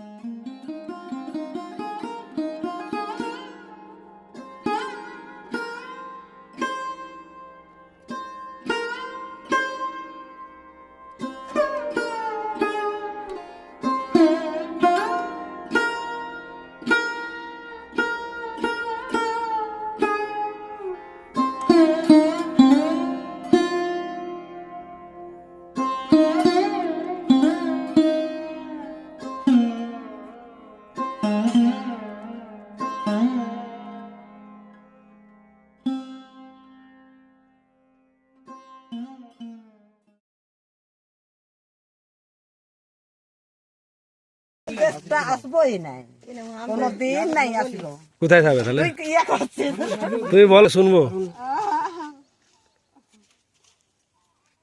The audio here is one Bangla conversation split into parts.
দেশটা আসবোই কোথায় থাকবে তাহলে? তুই বল শুনব।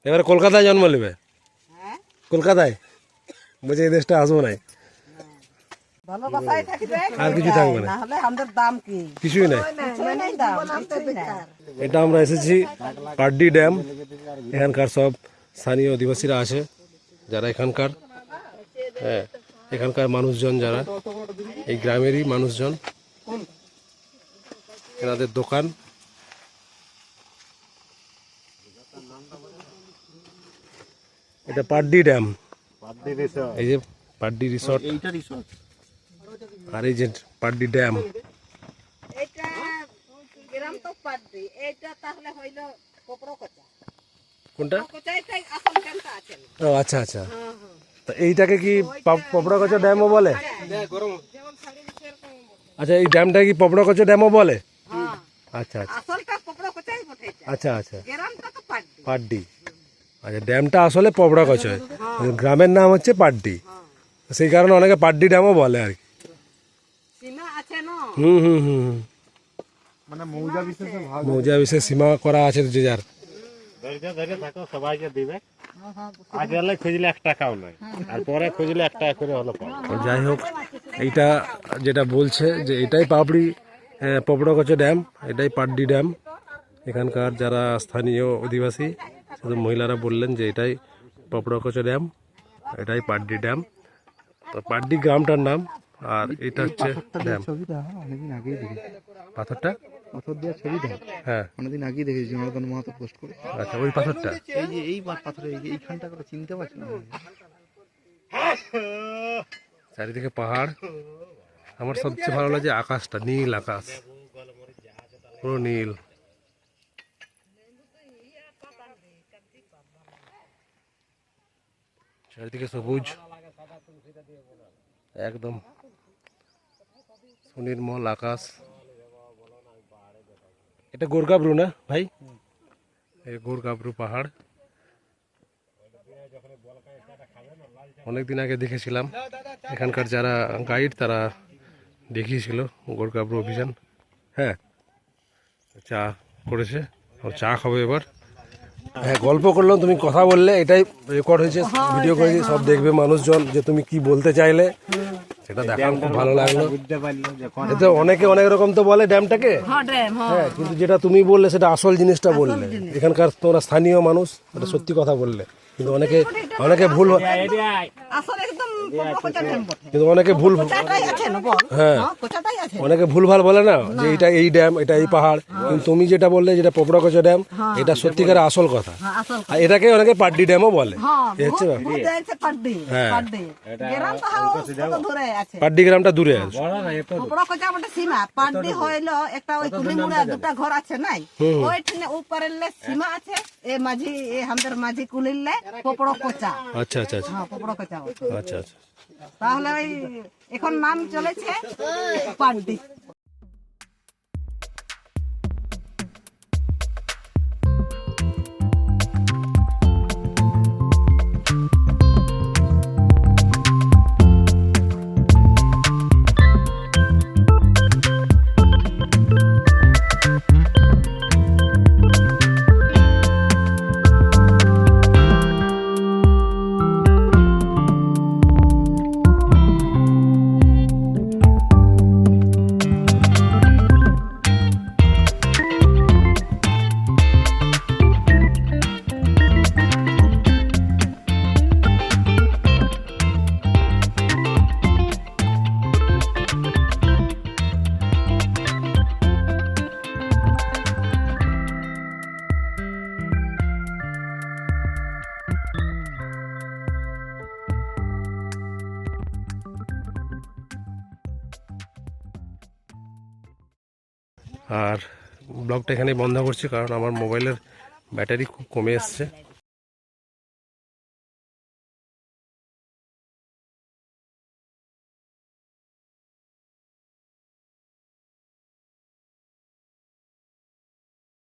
এবারে কলকাতায় জন্ম নেবে? কলকাতায়? বলছে এই দেশটা আসব নাই। আর কিছু থাকবে না। কিছুই নাই। এটা আমরা এসেছি পাড্ডি ড্যাম। এখানকার সব স্থানীয় অধিবাসীরা আছে যারা এখানকার। হ্যাঁ। এখানকার মানুষজন যারা এই গ্রামেরই মানুষজন। এনাদের দোকান। এটা পাড্ডি ড্যাম। এই যে পাড্ডি রিসর্ট। আর এই যে পাড্ডি ড্যাম। এটা গ্রাম তো পাড্ডি এটা তাহলে হইল কোপরো কচা কোনটা আচ্ছা আচ্ছা। তা এইটাকে কি পপড়াকচা ড্যামও বলে? আচ্ছা এই ড্যামটা কি পপড়াকচা ড্যামও বলে? হ্যাঁ আচ্ছা। আচ্ছা আচ্ছা আচ্ছা। গ্রামটা পাড্ডি। পাড্ডি। আচ্ছা ড্যামটা আসলে পপড়াকচয় গ্রামের নাম হচ্ছে পাড্ডি। সেই কারণে অনেকে পাড্ডি ড্যামও বলে আর কি। হুম হুম হুম হুম। মানে মৌজা বিশেষে মৌজা বিশেষ সীমা করা আছে যে যার। ধৈর্য ধরে থাকো সবাইকে দিবে। আজ এলে খুঁজলে এক টাকাও নয় আর পরে খুঁজলে এক টাকা করে হলো যাই হোক এইটা যেটা বলছে যে এটাই পাপড়ি পপড়াকচা ড্যাম এটাই পাড্ডি ড্যাম। এখানকার যারা স্থানীয় অধিবাসী শুধু মহিলারা বললেন যে এটাই পপড়াকচা ড্যাম এটাই পাড্ডি ড্যাম। তো পাড্ডি গ্রামটার নাম আর এটা হচ্ছে ড্যাম। পাথরটা? পাথর ছবিটা হ্যাঁ। অনেকদিন আগেই দেখেছি জনার্দন মাহাতো পোস্ট করে আচ্ছা ওই পাথরটা? এই যে এই পাথরে এই যে এইখানটা করে চিনতে পারছি না। চারিদিকে পাহাড়। আমার সবচেয়ে ভালো লাগে আকাশটা নীল আকাশ। পুরো নীল। চারিদিকে সবুজ। একদম সুনির্মল আকাশ। এটা গোরগাবরু না ভাই? গোরগাবরু পাহাড়। অনেকদিন আগে দেখেছিলাম এখানকার যারা গাইড তারা দেখিয়েছিল গোরকাব্র অভিযান। হ্যাঁ চা করেছে ও চা খাব এবার। হ্যাঁ গল্প করলাম তুমি কথা বললে এটাই রেকর্ড হয়েছে ভিডিও করেছি সব দেখবে মানুষজন যে তুমি কি বলতে চাইলে। সেটা দেখার খুব ভালো লাগল। এতে অনেকে অনেক রকম তো বলে ড্যামটাকে। হ্যাঁ হ্যাঁ। হ্যাঁ কিন্তু যেটা তুমি বললে সেটা আসল জিনিসটা বললে। এখানকার তোমরা স্থানীয় মানুষ এটা সত্যি কথা বললে। কিন্তু অনেকে অনেকে ভুল আসলে কিন্তু অনেকে ভুল হ্যাঁ। হ্যাঁ অনেকে ভুলভাল বলে না যে এটা এই ড্যাম এটা এই পাহাড়। কিন্তু তুমি যেটা বললে যেটা পপড়াকচা ড্যাম এটা সত্যিকার আসল কথা। হ্যাঁ আর এটাকে অনেকে পাড্ডি ড্যামও বলে। হ্যাঁ হচ্ছে হ্যাঁ। পাড্ডি। গ্রামটা দূরে আছে। পাড্ডি হইল একটা ওই দুটা ঘর আছে নাই? ওইখানে উপরেলে সীমা আছে এ মাঝি আমাদের মাঝি কুলিলে কোপরো কোচা আচ্ছা আচ্ছা আচ্ছা। হ্যাঁ কোচা আচ্ছা আচ্ছা। তাহলে ওই এখন নাম চলেছে পাড্ডি আর ব্লগটা এখানে বন্ধ করছি কারণ আমার মোবাইলের ব্যাটারি খুব কমে এসছে।